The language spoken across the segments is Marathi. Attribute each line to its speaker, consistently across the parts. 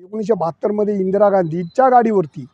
Speaker 1: एकोणीसशे बहात्तरमध्ये इंदिरा गांधीच्या गाडीवरती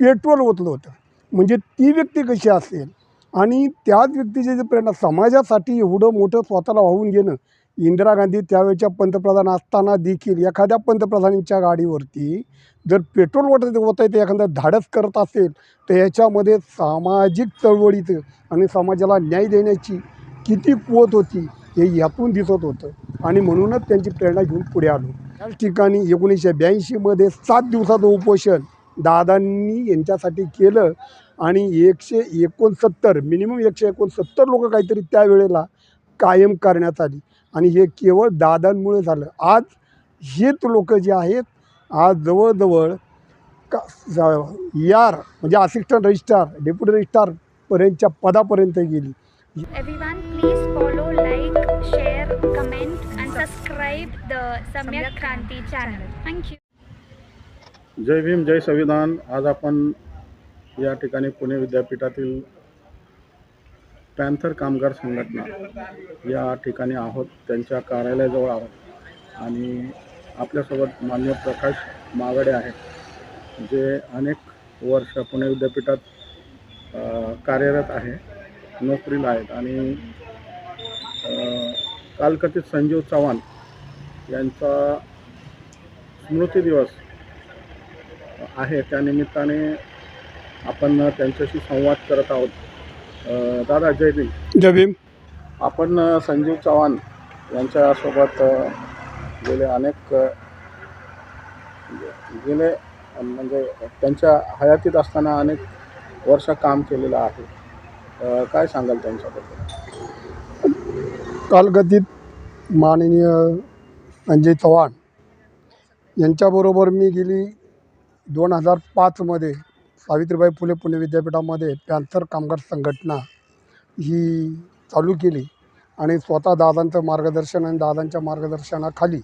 Speaker 1: पेट्रोल ओतलं होतं. म्हणजे ती व्यक्ती कशी असेल? आणि त्याच व्यक्तीचे जे प्रेरणा समाजासाठी एवढं मोठं स्वतःला वाहून घेणं इंदिरा गांधी त्यावेळच्या पंतप्रधान असताना देखील एखाद्या पंतप्रधानांच्या गाडीवरती जर पेट्रोल वटतंय ते एखादं धाडस करत असेल तर याच्यामध्ये सामाजिक चळवळीचं आणि समाजाला न्याय देण्याची किती कुवत होती हे यातून दिसत होतं. आणि म्हणूनच त्यांची प्रेरणा घेऊन पुढे आलो. त्याच ठिकाणी एकोणीसशे ब्याऐंशीमध्ये सात दिवसाचं उपोषण दादांनी यांच्यासाठी केलं आणि एकशे एकोणसत्तर मिनिमम एकशे एकोणसत्तर लोक काहीतरी त्यावेळेला कायम करण्यात आली. आणि हे केवळ दादांमुळे झालं. आज हेच लोक जे आहेत आज जवळजवळ का यार म्हणजे असिस्टंट रजिस्ट्रार डेप्युटी रजिस्ट्रारपर्यंतच्या पदापर्यंत गेली.
Speaker 2: Kranti channel. Thank you.
Speaker 3: जय भीम जय संविधान. आज आपण या ठिकाणी पुणे विद्यापीठातील पॅन्थर कामगार संघटना या ठिकाणी आहोत. त्यांच्या कार्यालयाजवळ आहोत. आणि आपल्यासोबत मान्य प्रकाश मागडे आहेत जे अनेक वर्ष पुणे विद्यापीठात कार्यरत आहे नोकरीला आहेत. आणि कालकथित संजीव चव्हाण यांचा स्मृती दिवस आहे. त्या निमित्ताने आपण त्यांच्याशी संवाद करत आहोत. दादा जय भीम.
Speaker 1: जय भीम.
Speaker 3: आपण संजीव चव्हाण यांच्यासोबत गेले अनेक गेले म्हणजे त्यांच्या हयातीत असताना अनेक वर्ष काम केलेलं आहे. काय सांगाल त्यांच्याबद्दल?
Speaker 1: कालगतीत माननीय संजय चव्हाण. यांच्याबरोबर मी गेली दोन हजार पाचमध्ये सावित्रीबाई फुले पुणे विद्यापीठामध्ये पॅन्थर कामगार संघटना ही चालू केली आणि स्वतः दादांचं मार्गदर्शन आणि दादांच्या मार्गदर्शनाखाली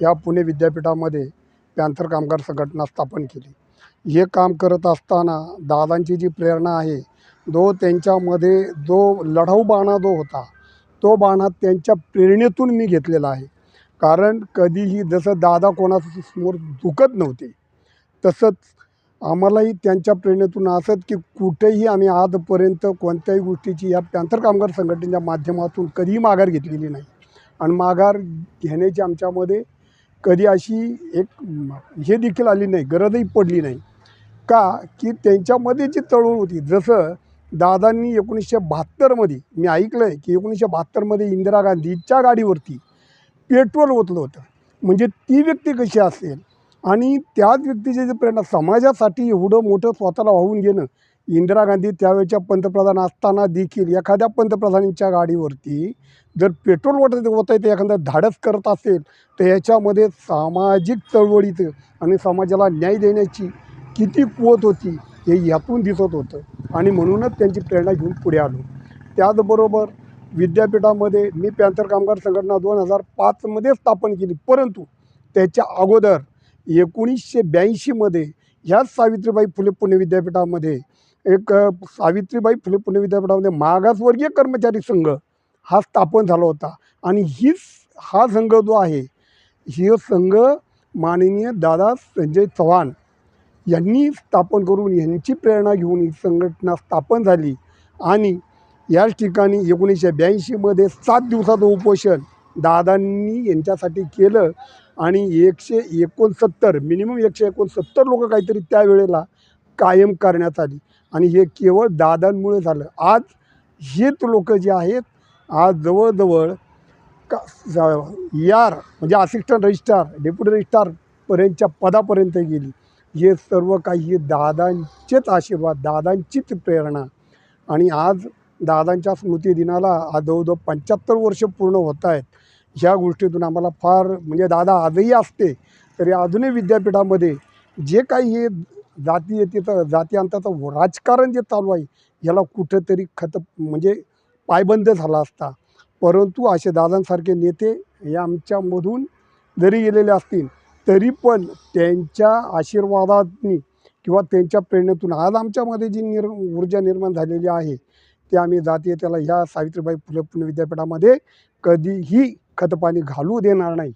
Speaker 1: या पुणे विद्यापीठामध्ये पॅन्थर कामगार संघटना स्थापन केली. हे काम करत असताना दादांची जी प्रेरणा आहे जो त्यांच्यामध्ये जो लढाऊ बाणा जो होता तो बाणा त्यांच्या प्रेरणेतून मी घेतलेला आहे. कारण कधीही जसं दादा कोणाचं समोर झुकत नव्हते तसंच आम्हालाही त्यांच्या प्रेरणेतून असत की कुठेही आम्ही आजपर्यंत कोणत्याही गोष्टीची या पॅन्थर कामगार संघटनेच्या माध्यमातून कधीही माघार घेतलेली नाही. आणि माघार घेण्याची आमच्यामध्ये कधी अशी एक हे देखील आली नाही गरजही पडली नाही. का की त्यांच्यामध्ये जी चळवळ होती जसं दादांनी एकोणीसशे बहात्तरमध्ये मी ऐकलं आहे की एकोणीसशे बहात्तरमध्ये इंदिरा गांधीच्या गाडीवरती पेट्रोल ओतलं होतं. म्हणजे ती व्यक्ती कशी असेल आणि त्याच व्यक्तीचे जे प्रेरणा समाजासाठी एवढं मोठं स्वतःला वाहून घेणं इंदिरा गांधी त्यावेळच्या पंतप्रधान असताना देखील एखाद्या पंतप्रधानांच्या गाडीवरती जर पेट्रोल ओतत ते एखादं धाडस करत असेल तर याच्यामध्ये सामाजिक चळवळीचं आणि समाजाला न्याय देण्याची किती कुवत होती हे यातून दिसत होतं. आणि म्हणूनच त्यांची प्रेरणा घेऊन पुढे आलो. त्याचबरोबर विद्यापीठामध्ये मी पॅन्थर कामगार संघटना दोन हजार पाचमध्ये स्थापन केली. परंतु त्याच्या अगोदर एकोणीसशे ब्याऐंशीमध्ये ह्याच सावित्रीबाई फुले पुणे विद्यापीठामध्ये एक सावित्रीबाई फुले पुणे विद्यापीठामध्ये मागासवर्गीय कर्मचारी संघ हा स्थापन झाला होता. आणि हीच हा संघ जो आहे ही संघ माननीय दादा संजय चव्हाण यांनी स्थापन करून यांची प्रेरणा घेऊन ही संघटना स्थापन झाली. आणि याच ठिकाणी एकोणीसशे ब्याऐंशीमध्ये सात दिवसाचं उपोषण दादांनी यांच्यासाठी केलं आणि एकशे एकोणसत्तर मिनिमम एकशे एकोणसत्तर लोक काहीतरी त्यावेळेला कायम करण्यात आली. आणि हे केवळ दादांमुळे झालं. आज हेच लोक जे आहेत आज जवळजवळ का यार म्हणजे असिस्टंट रजिस्ट्रार डेप्युटी रजिस्ट्रारपर्यंतच्या पदापर्यंत गेली. हे सर्व काही दादांचेच आशीर्वाद दादांचीच प्रेरणा. आणि आज दादांच्या स्मृतिदिनाला आज जवळजवळ पंच्याहत्तर वर्ष पूर्ण होत आहेत. ह्या गोष्टीतून आम्हाला फार म्हणजे दादा आजही असते तरी अजूनही विद्यापीठामध्ये जे काही हे जाती तिथं जाती अंताचं राजकारण जे चालू आहे याला कुठंतरी खत म्हणजे पायबंद झाला असता. परंतु असे दादांसारखे नेते हे आमच्यामधून जरी गेलेले असतील तरी पण त्यांच्या आशीर्वादातनी किंवा त्यांच्या प्रेरणेतून आज आमच्यामध्ये जी निर् ऊर्जा निर्माण झालेली आहे ते आम्ही जाते त्याला ह्या सावित्रीबाई फुले पुणे विद्यापीठामध्ये कधीही खतपाणी घालू देणार नाही.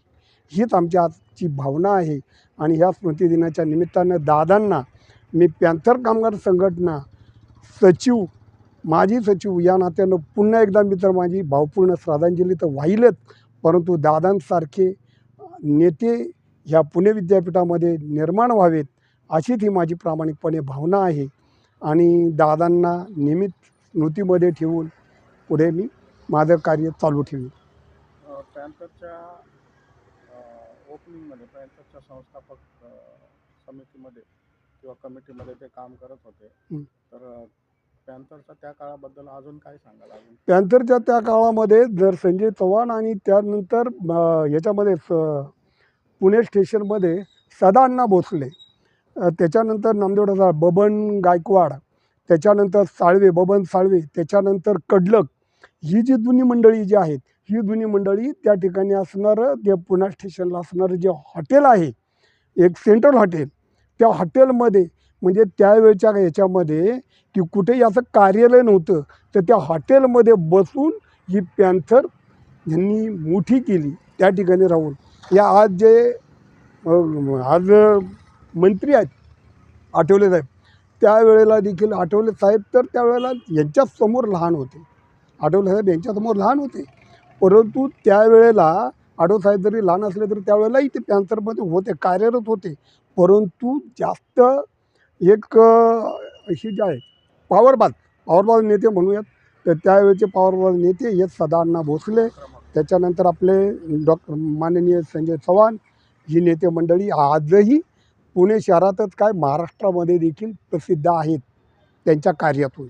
Speaker 1: हीच आमची आजची भावना आहे. आणि ह्या स्मृतिदिनाच्या निमित्तानं दादांना मी पॅन्थर कामगार संघटना सचिव माजी सचिव या नात्यानं पुन्हा एकदा मी तर माझी भावपूर्ण श्रद्धांजली तर वाहिलंच. परंतु दादांसारखे नेते ह्या पुणे विद्यापीठामध्ये निर्माण व्हावेत अशीच ही माझी प्रामाणिकपणे भावना आहे. आणि दादांना नेहमीच स्मृतीमध्ये ठेवून पुढे मी माझं कार्य चालू ठेवीन.
Speaker 3: पॅन्थरच्या ओपनिंगमध्ये पॅन्थरच्या संस्थापक समितीमध्ये किंवा कमिटीमध्ये ते काम करत होते. तर पॅन्थरच्या त्या काळाबद्दल अजून काय सांगाल अजून?
Speaker 1: पॅन्थरच्या त्या काळामध्ये जर संजय चव्हाण आणि त्यानंतर याच्यामध्ये पुणे स्टेशनमध्ये सदाअण्णा भोसले अ, त्याच्यानंतर नामदेवडा बबन गायकवाड त्याच्यानंतर साळवे बबन साळवे त्याच्यानंतर कडलक. ही जी जुनी मंडळी जी आहेत ही जुनी मंडळी त्या ठिकाणी असणारं जे पुणा स्टेशनला असणारं जे हॉटेल आहे एक सेंट्रल हॉटेल त्या हॉटेलमध्ये म्हणजे त्यावेळच्या याच्यामध्ये की कुठेही असं कार्यालय नव्हतं तर त्या हॉटेलमध्ये बसून ही पॅन्थर यांनी मोठी केली त्या ठिकाणी राहून. या आज जे आज मंत्री आहेत आठवले साहेब. त्यावेळेला देखील आठवले साहेब तर त्यावेळेला यांच्यासमोर लहान होते. आठवले साहेब यांच्यासमोर लहान होते. परंतु त्यावेळेला आठव साहेब जरी लहान असले तरी त्यावेळेलाही ते पॅन्सरमध्ये होते कार्यरत होते. परंतु जास्त एक अशी जे आहे पॉवरबाज पॉवरबाज नेते म्हणूयात. तर त्यावेळेचे पॉवरबाज नेते हे सदाअण्णा भोसले. त्याच्यानंतर आपले डॉक्टर माननीय संजय चव्हाण ही नेते मंडळी आजही पुणे शहरातच काय महाराष्ट्रामध्ये देखील प्रसिद्ध आहेत त्यांच्या कार्यातून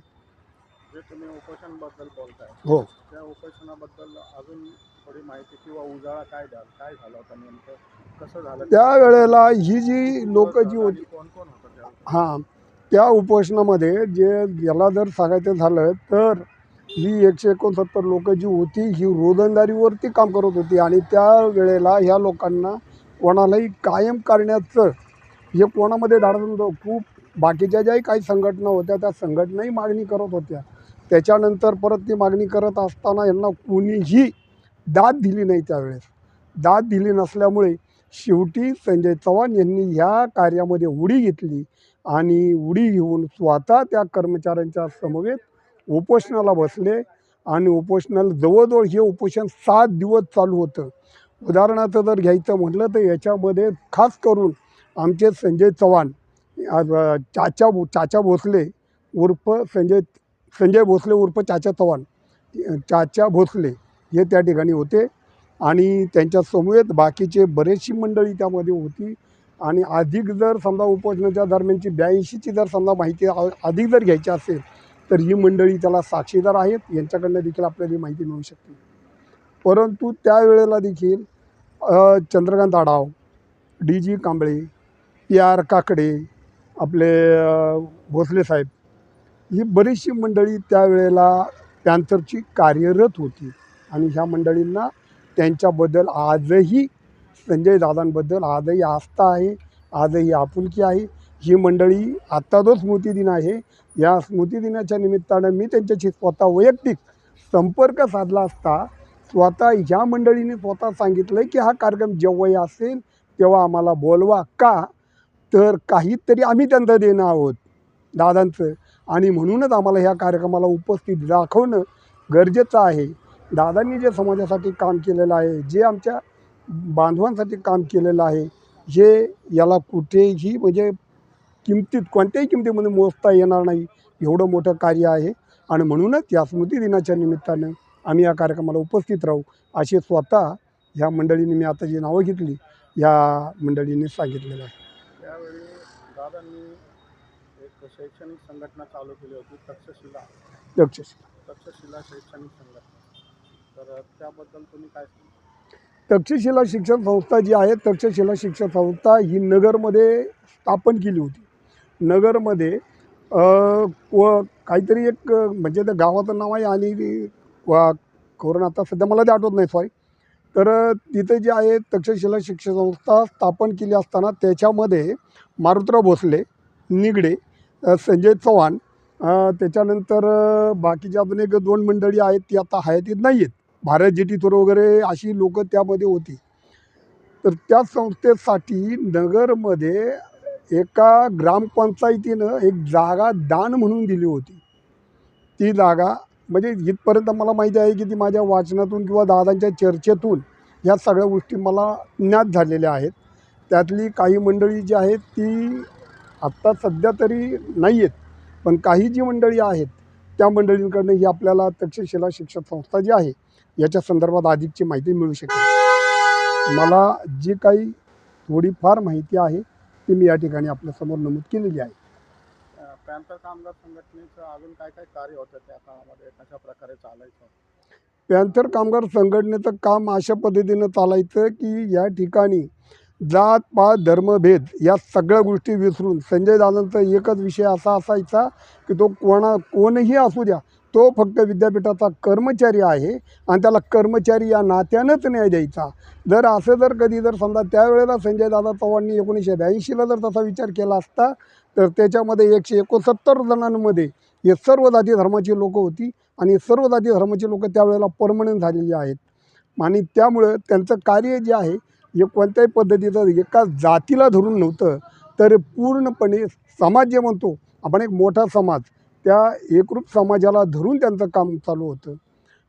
Speaker 3: जे तुम्ही उपोषणबद्दल बोलताय
Speaker 1: हो.
Speaker 3: त्या उपोषणाबद्दल अजून थोडी माहिती किंवा उजाळा काय द्याल काय झालं होतं नेमकं? कसं झालं?
Speaker 1: त्यावेळेला ही जी लोक जी होती
Speaker 3: कोण कोण होतं त्या
Speaker 1: हां त्या उपोषणामध्ये जे याला जर सांगायचं झालं तर ही एकशे एकोणसत्तर लोक जी होती ही रोजंदारीवरती काम करत होती आणि त्या वेळेला ह्या लोकांना कोणालाही कायम करण्याचं हे कोणामध्ये धाडत नव्हतं. खूप बाकीच्या ज्याही काही संघटना होत्या त्या संघटनाही मागणी करत होत्या. त्याच्यानंतर परत ती मागणी करत असताना यांना कोणीही दाद दिली नाही त्यावेळेस. दाद दिली नसल्यामुळे शेवटी संजय चव्हाण यांनी ह्या कार्यामध्ये उडी घेतली आणि उडी घेऊन स्वतः त्या कर्मचाऱ्यांच्या समवेत उपोषणाला बसले आणि उपोषणाला जवळजवळ हे उपोषण सात दिवस चालू होतं. उदाहरणार्थ जर घ्यायचं म्हटलं तर याच्यामध्ये खास करून आमचे संजय चव्हाण आज, चाचा भो चाचा भोसले उर्फ संजय संजय भोसले उर्फ चाचा चव्हाण चाचा भोसले हे त्या ठिकाणी होते. आणि त्यांच्यासमवेत बाकीचे बरेचशी मंडळी त्यामध्ये होती. आणि अधिक जर समजा उपोषणाच्या दरम्यानची ब्याऐंशीची जर समजा माहिती आ- अधिक जर घ्यायची असेल तर ही मंडळी त्याला साक्षीदार आहेत. यांच्याकडनं देखील आपल्याला ही माहिती मिळू शकते. परंतु त्यावेळेला देखील Chandrakant Adhav D G Kamble P R Kakade आपले भोसले साहेब ही बरीचशी मंडळी त्यावेळेला पॅन्थरची कार्यरत होती. आणि ह्या मंडळींना त्यांच्याबद्दल आजही संजय दादांबद्दल आजही आस्था आहे आजही आपुलकी आहे. ही मंडळी आत्ता जो स्मृतिदिन आहे. या स्मृतिदिनाच्या निमित्तानं मी त्यांच्याशी स्वतः वैयक्तिक संपर्क साधला असता स्वतः ह्या मंडळीने स्वतः सांगितलं की हा कार्यक्रम जेव्हाही असेल तेव्हा आम्हाला बोलवा का? तर काहीतरी आम्ही त्यांचं देणं आहोत दादांचं. आणि म्हणूनच आम्हाला ह्या कार्यक्रमाला उपस्थित दाखवणं गरजेचं आहे. दादांनी जे समाजासाठी काम केलेलं आहे जे आमच्या बांधवांसाठी काम केलेलं आहे हे याला कुठेही म्हणजे किमतीत कोणत्याही किमतीमध्ये मोजता येणार नाही एवढं मोठं कार्य आहे. आणि म्हणूनच या स्मृतिदिनाच्या निमित्तानं आम्ही या कार्यक्रमाला उपस्थित राहू असे स्वतः ह्या मंडळीने मी आता जी नावं घेतली या मंडळीने सांगितलेलं आहे.
Speaker 3: त्यावेळी दादांनी एक शैक्षणिक संघटना चालू केली होती तक्षशिला.
Speaker 1: लक्ष
Speaker 3: तक्षशिला शैक्षणिक संघटना. तर त्याबद्दल तुम्ही काय
Speaker 1: तक्षशिला शिक्षण संस्था जी आहे तक्षशिला शिक्षण संस्था ही नगरमध्ये स्थापन केली होती. नगरमध्ये व काहीतरी एक म्हणजे त्या गावाचं नाव आहे आणि करून आता सध्या मला ते आठवत नाही सॉरी तर तिथे जे आहे तक्षशिला शिक्षण संस्था स्थापन केली असताना त्याच्यामध्ये मारुतराव भोसले निगडे संजय चव्हाण त्याच्यानंतर बाकीच्या अजून एक दोन मंडळी आहेत ती आता हयातीत नाही आहेत भारत जेटी थोर वगैरे अशी लोकं त्यामध्ये होती. तर त्या संस्थेसाठी नगरमध्ये एका ग्रामपंचायतीनं एक जागा दान म्हणून दिली होती. ती जागा म्हणजे इथपर्यंत मला माहिती आहे की ती माझ्या वाचनातून किंवा दादांच्या चर्चेतून या सगळ्या गोष्टी मला ज्ञात झालेल्या आहेत. त्यातली काही मंडळी जी आहेत ती आत्ता सध्या तरी नाही आहेत पण काही जी मंडळी आहेत त्या मंडळींकडनं ही आपल्याला तक्षशिला शिक्षण संस्था जी आहे याच्या संदर्भात अधिकची माहिती मिळू शकेल. मला जी काही थोडीफार माहिती आहे ती मी या ठिकाणी आपल्यासमोर नमूद केलेली आहे.
Speaker 3: पॅन्थर कामगार संघटनेचं अजून काय काय कार्य होतं त्या काळामध्ये कशा प्रकारे चालायचं?
Speaker 1: पॅन्थर कामगार संघटनेचं काम अशा पद्धतीनं चालायचं की या ठिकाणी जात पात धर्मभेद या सगळ्या गोष्टी विसरून संजय दादांचा एकच विषय असा असायचा की तो कोणा कोणही असू द्या तो फक्त विद्यापीठाचा कर्मचारी आहे आणि त्याला कर्मचारी या नात्यानंच न्याय द्यायचा. जर असं जर कधी जर समजा त्यावेळेला संजय दादा चव्हाणनी एकोणीसशे ब्याऐंशीला जर तसा विचार केला असता तर त्याच्यामध्ये एकशे एकोणसत्तर जणांमध्ये हे सर्व जाती धर्माची लोकं होती आणि सर्व जाती धर्माची लोकं त्यावेळेला परमनंट झालेली आहेत. आणि त्यामुळं त्यांचं कार्य जे आहे हे कोणत्याही पद्धतीचं एका जातीला धरून नव्हतं तर पूर्णपणे समाज जे म्हणतो आपण एक मोठा समाज त्या एकरूप समाजाला धरून त्यांचं काम चालू होतं.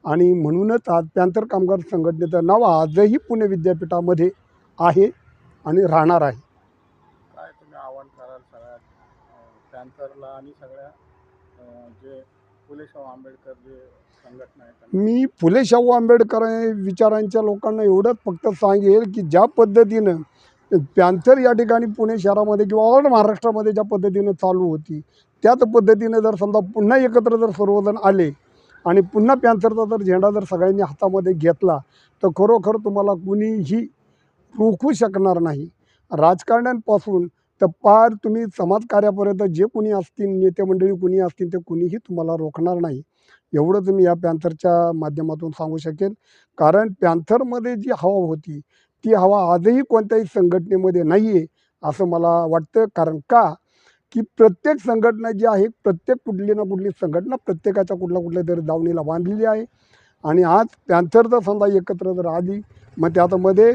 Speaker 1: आणि म्हणूनच आज पॅन्थर कामगार संघटनेचं नाव आजही पुणे विद्यापीठामध्ये आहे आणि राहणार आहे
Speaker 3: काय तुम्ही आव्हान कराल सगळ्या अ, पॅन्थरला आणि सगळ्या जे फुले शाहू आंबेडकर जे संघटना
Speaker 1: मी फुले शाहू आंबेडकर विचारांच्या लोकांना एवढंच फक्त सांगेल की ज्या पद्धतीनं पॅन्थर या ठिकाणी पुणे शहरामध्ये किंवा ऑल महाराष्ट्रामध्ये ज्या पद्धतीनं चालू होती त्याच पद्धतीनं जर समजा पुन्हा एकत्र जर सर्वजण आले आणि पुन्हा पॅन्थरचा जर झेंडा जर सगळ्यांनी हातामध्ये घेतला तर खरोखर तुम्हाला कुणीही रोखू शकणार नाही. राजकारण्यांपासून तर पार तुम्ही समाजकार्यापर्यंत जे कोणी असतील नेते मंडळी कुणी असतील ते कुणीही तुम्हाला रोखणार नाही. एवढंच मी या पॅन्थरच्या माध्यमातून सांगू शकेल कारण पॅन्थरमध्ये जी हवा होती ती हवा आजही कोणत्याही संघटनेमध्ये नाही आहे असं मला वाटतं. कारण का? की प्रत्येक संघटना जी आहे प्रत्येक कुठली ना कुठली संघटना प्रत्येकाच्या कुठल्या कुठल्या तरी दावणीला बांधलेली आहे. आणि आज पॅन्थर जर समजा एकत्र जर आली मग त्यातमध्ये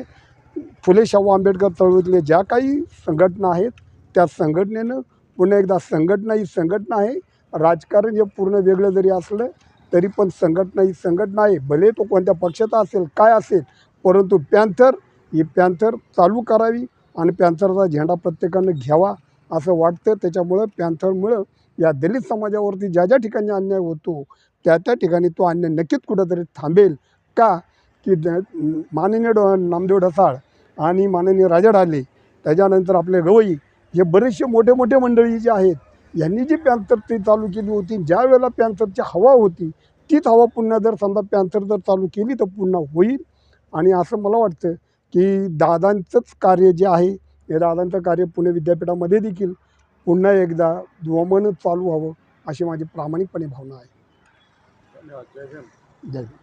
Speaker 1: फुले शाहू आंबेडकर चळवळीतले ज्या काही संघटना आहेत त्या संघटनेनं पुन्हा एकदा संघटना ही संघटना आहे. राजकारण हे पूर्ण वेगळं जरी असलं तरी पण संघटना ही संघटना आहे. भले तो कोणत्या पक्षाचा असेल काय असेल परंतु पॅन्थर ही पॅन्थर चालू करावी आणि पॅन्थरचा झेंडा प्रत्येकानं घ्यावा असं वाटतं. त्याच्यामुळं पॅन्थरमुळं या दलित समाजावरती ज्या ज्या ठिकाणी अन्याय होतो त्या त्या ठिकाणी तो अन्याय नक्कीच कुठंतरी थांबेल का? की द माननीय डो नामदेव ढसाळ आणि माननीय राजा ढाले त्याच्यानंतर आपले गवई हे बरेचसे मोठे मोठे मंडळी जे आहेत यांनी जी पॅन्थर ती चालू केली होती ज्या वेळेला पॅन्थरची हवा होती तीच हवा पुन्हा जर समजा पॅन्थर जर चालू केली तर पुन्हा होईल. आणि असं मला वाटतं की दादांचंच कार्य जे आहे हे दादांचं कार्य पुणे विद्यापीठामध्ये देखील पुन्हा एकदा जोमानं चालू व्हावं अशी माझी प्रामाणिकपणे भावना आहे.
Speaker 3: धन्यवाद. जय
Speaker 1: जय.